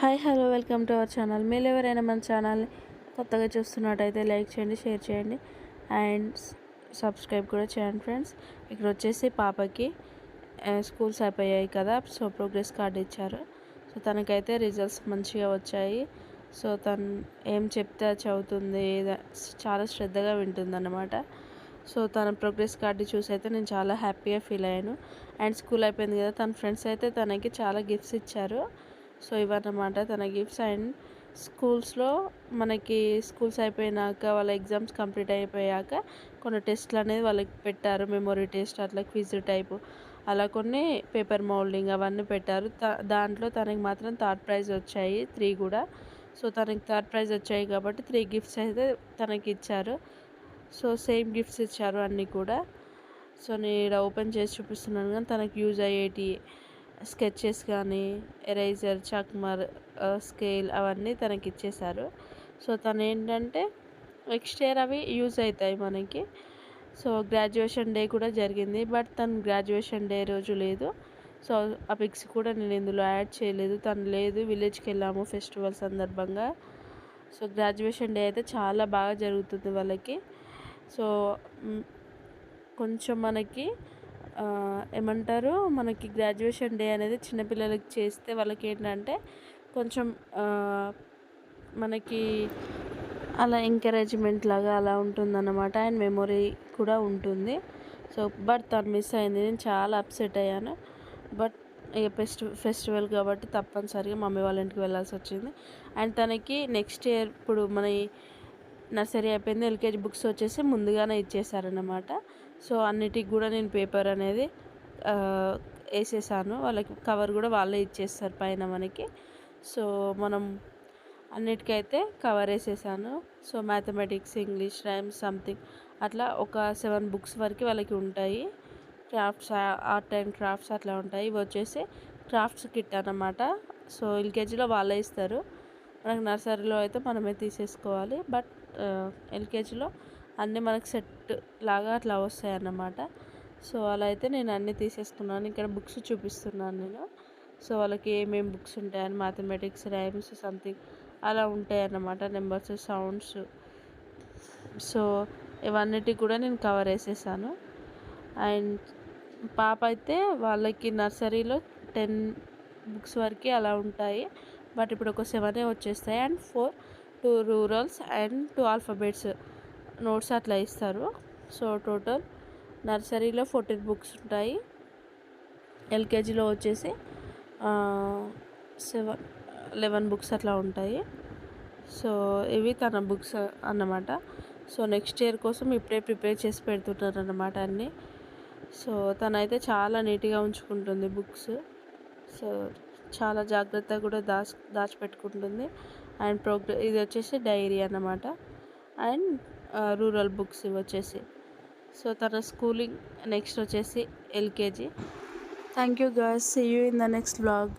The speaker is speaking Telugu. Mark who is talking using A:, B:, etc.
A: Hi hello welcome to our channel. మీరు ఎవరైనా మన ఛానల్ని కొత్తగా చూస్తున్నట్టయితే లైక్ చేయండి షేర్ చేయండి. అండ్ సబ్స్క్రైబ్ కూడా చేయండి ఫ్రెండ్స్. ఇక్కడ వచ్చేసి పాపకి స్కూల్స్ అయిపోయాయి కదా సో ప్రోగ్రెస్ కార్డు ఇచ్చారు. సో తనకైతే రిజల్ట్స్ మంచిగా వచ్చాయి. సో తను ఏం చెప్తే చదువుతుంది చాలా శ్రద్ధగా వింటుంది సో తన ప్రోగ్రెస్ కార్డు చూసి అయితే నేను చాలా హ్యాపీగా ఫీల్ అయ్యాను. అండ్ స్కూల్ అయిపోయింది కదా తన ఫ్రెండ్స్ అయితే తనకి చాలా గిఫ్ట్స్ ఇచ్చారు. సో ఇవన్నమాట తన గిఫ్ట్స్ అండ్ స్కూల్స్లో మనకి స్కూల్స్ అయిపోయినాక వాళ్ళ ఎగ్జామ్స్ కంప్లీట్ అయిపోయాక కొన్ని టెస్ట్లు అనేది వాళ్ళకి పెట్టారు మెమొరీ టెస్ట్ అట్లా క్విజ్ టైప్. అలా కొన్ని పేపర్ మౌల్డింగ్ అవన్నీ పెట్టారు. దాంట్లో తనకి మాత్రం థర్డ్ ప్రైజ్ వచ్చాయి త్రీ కూడా. సో తనకి థర్డ్ ప్రైజ్ వచ్చాయి కాబట్టి త్రీ గిఫ్ట్స్ అయితే తనకి ఇచ్చారు. సో సేమ్ గిఫ్ట్స్ ఇచ్చారు అన్నీ కూడా. సో నేను ఇక్కడ ఓపెన్ చేసి చూపిస్తున్నాను కానీ తనకు యూజ్ అయ్యేటి స్కెచెస్ కానీ ఎరేజర్ చక్మర్ స్కేల్ అవన్నీ తనకి ఇచ్చేశారు సో తను ఏంటంటే నెక్స్ట్ ఇయర్ అవి యూజ్ అవుతాయి మనకి. సో గ్రాడ్యుయేషన్ డే కూడా జరిగింది. బట్ తను గ్రాడ్యుయేషన్ డే రోజు లేదు. సో ఆ పిక్స్ కూడా నేను ఇందులో యాడ్ చేయలేదు. తను లేదు. విలేజ్కి వెళ్ళాము ఫెస్టివల్ సందర్భంగా. సో గ్రాడ్యుయేషన్ డే అయితే చాలా బాగా జరుగుతుంది వాళ్ళకి. సో కొంచెం మనకి ఏమంటారు? మనకి గ్రాడ్యుయేషన్ డే అనేది చిన్నపిల్లలకి చేస్తే వాళ్ళకి ఏంటంటే కొంచెం మనకి అలా ఎంకరేజ్మెంట్ లాగా అలా ఉంటుందన్నమాట. అండ్ మెమొరీ కూడా ఉంటుంది. సో బట్ తను మిస్ అయింది. నేను చాలా అప్సెట్ అయ్యాను. బట్ ఇక ఫెస్ట్ ఫెస్టివల్ కాబట్టి తప్పనిసరిగా మమ్మీ వాళ్ళ ఇంటికి వెళ్ళాల్సి వచ్చింది. అండ్ తనకి నెక్స్ట్ ఇయర్ ఇప్పుడు మన నర్సరీ అయిపోయింది ఎల్కేజీ బుక్స్ వచ్చేసి ముందుగానే ఇచ్చేసారనమాట సో అన్నిటికి కూడా నేను పేపర్ అనేది వేసేసాను. వాళ్ళకి కవర్ కూడా వాళ్ళే ఇచ్చేస్తారు పైన మనకి. సో మనం అన్నిటికైతే కవర్ వేసేసాను. So mathematics English rhymes something అట్లా ఒక సెవెన్ బుక్స్ వరకు వాళ్ళకి ఉంటాయి. క్రాఫ్ట్స్ ఆర్ట్ అండ్ క్రాఫ్ట్స్ అట్లా ఉంటాయి. ఇవి వచ్చేసి క్రాఫ్ట్స్ కిట్ అనమాట సో ఎల్కేజీలో వాళ్ళే ఇస్తారు. మనకు నర్సరీలో అయితే మనమే తీసేసుకోవాలి. బట్ ఎల్కేజీలో అన్నీ మనకు సెట్ లాగా అట్లా వస్తాయి అన్నమాట సో అలా అయితే నేను అన్నీ తీసేసుకున్నాను. ఇక్కడ బుక్స్ చూపిస్తున్నాను నేను. సో వాళ్ళకి ఏమేమి బుక్స్ ఉంటాయని మ్యాథమెటిక్స్ రైమ్స్ సంథింగ్ అలా ఉంటాయి అన్నమాట నెంబర్స్ సౌండ్స్. సో ఇవన్నిటి కూడా నేను కవర్ వేసేసాను అండ్ పాప అయితే వాళ్ళకి నర్సరీలో టెన్ బుక్స్ వరకు అలా ఉంటాయి. బట్ ఇప్పుడు ఒక సెవెనే వచ్చేస్తాయి. And four two రూరల్స్ and two alphabets notes అట్లా ఇస్తారు. సో టోటల్ నర్సరీలో ఫోర్టీన్ బుక్స్ ఉంటాయి. ఎల్కేజీలో వచ్చేసి సెవెన్ లెవెన్ బుక్స్ అట్లా ఉంటాయి. సో ఇవి తన బుక్స్ అన్నమాట. సో నెక్స్ట్ ఇయర్ కోసం ఇప్పుడే ప్రిపేర్ చేసి పెడుతున్నారు అన్నమాట అన్నీ. సో తనైతే చాలా నీట్గా ఉంచుకుంటుంది బుక్స్. సో చాలా జాగ్రత్తగా కూడా దాచి దాచిపెట్టుకుంటుంది. అండ్ ప్రోగ్రె ఇది వచ్చేసి డైరీ అన్నమాట. అండ్ రూరల్ బుక్స్ ఇవి వచ్చేసి. సో తన స్కూలింగ్ నెక్స్ట్ వచ్చేసి LKG. Thank you girls see you in the next blog